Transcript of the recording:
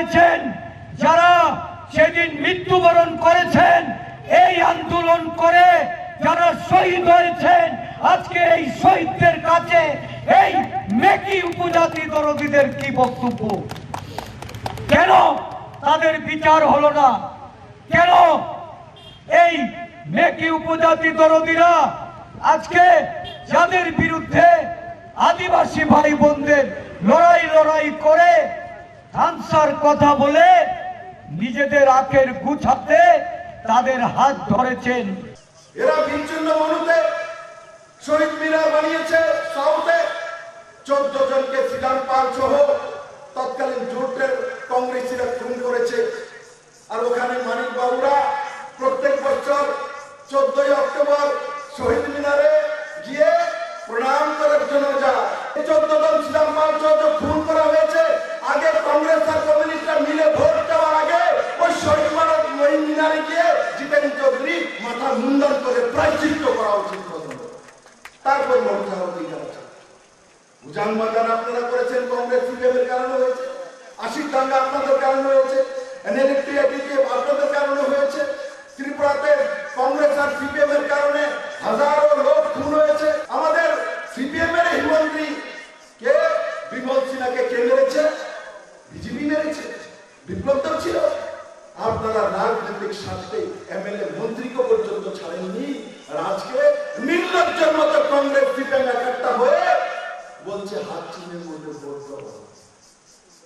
করেছেন, যারা সেদিন মৃত্যুবরণ করেছেন, এই আন্দোলন করে যারা শহীদ হয়েছেন, আজকে এই শহীদদের কাছে এই মেকি উপজাতি দরদীদের কি বক্তব্য? কেন তাদের বিচার হলো না? কেন এই মেকি উপজাতি দরদিরা আজকে যাদের বিরুদ্ধে আদিবাসী ভাই বোনদের লড়াই লড়াই করে আনসার কথা বলে নিজেদের আখের গুছাতে তাদের হাত ধরেছেন। এরা বিচ্ছিন্ন মনুতে শহীদ মিনার বানিয়েছে সাউথে। চোদ্দ জনকে শ্রীরাম পাল সহ তৎকালীন জোটের কংগ্রেসীরা খুন করেছে। আর ওখানে মানিক বাবুরা প্রত্যেক বছর চোদ্দই অক্টোবর শহীদ মিনারে গিয়ে প্রণাম করার জন্য যায়। চোদ্দ জন শ্রীরাম পাল সহ খুন করা হয়েছে মাথা মুন্ডন করে প্রায়শ্চিত্ত করা উচিত প্রথমে। তারপর হতে যাচ্ছে উজান বাগান আপনারা করেছেন, কংগ্রেস সিপিএম এর কারণে হয়েছে, আশির দাঙ্গা আপনাদের কারণে হয়েছে আপনাদের কারণে হয়েছে, ত্রিপুরাতে কংগ্রেস আর সিপিএম এর কারণে হাজারো লোক খুন হয়েছে। আমাদের সিপিএম এর হিমন্ত্রী কে? বিমল সিনহাকে কে মেরেছে? বিজেপি মেরেছে? বিপ্লব তো ছিল। আপনারা রাজনৈতিক স্বার্থে এমএলএ মন্ত্রীকে পর্যন্ত ছাড়েননি আর আজকে নির্লজ্জের মতো কংগ্রেস জিতে একটা হয়ে বলছে হাত চিনে মধ্যে ভোট